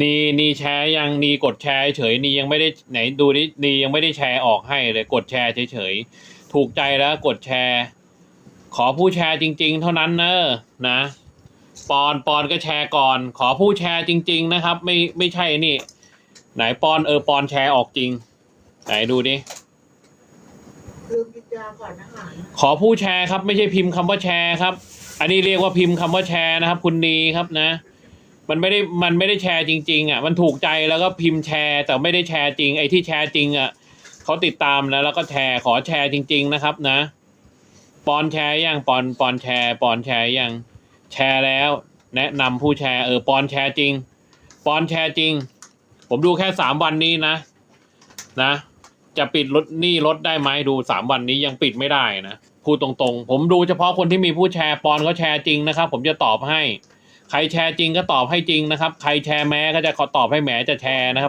นีนีแชร์ยังนีกดแชร์เฉยนียังไม่ได้ไหนดูดินียังไม่ได้แชร์ออกให้เลย กดแชร์เฉยๆถูกใจแล้วกดแชร์ ขอผู้แชร์จริง ๆ เท่านั้นเนอะนะปอนปอนก็แชร์ก่อน ขอผู้แชร์จริง ๆ นะครับ ไม่ไม่ใช่นี่ ไหนปอนเออปอนแชร์ออกจริง ไหนดูดิลืมกินยาก่อนอาหารขอผู้แชร์ครับ ไม่ใช่พิมพ์คำว่าแชร์ครับ อันนี้เรียกว่าพิมพ์คำว่าแชร์นะครับ คุณนีครับนะ มันไม่ได้มันไม่ได้แชร์จริงๆอะมันถูกใจแล้วก็พิมพ์แชร์ แต่ไม่ได้แชร์จริง ไอ้ที่แชร์จริงอะเขาติดตามแล้วแล้วก็แชร์ขอแชร์จริง ๆ นะครับ นะ ปอนแชร์ยังปอนปอนแชร์ปอนแชร์ยังแชร์แล้ว แนะนำผู้แชร์เออปอนแชร์จริง ปอนแชร์จริง ผมดูแค่สามวันนี้นะ นะ จะปิดรถนี้รถได้ไหมดูสามวันนี้ยังปิดไม่ได้นะพูดตรงๆ ผมดูเฉพาะคนที่มีผู้แชร์ปอนเขาแชร์จริงนะครับ ผมจะตอบให้ ใครแชร์จริงก็ตอบให้จริงนะครับ ใครแชร์แม้ก็จะขอตอบให้แหมจะแชร์นะครับ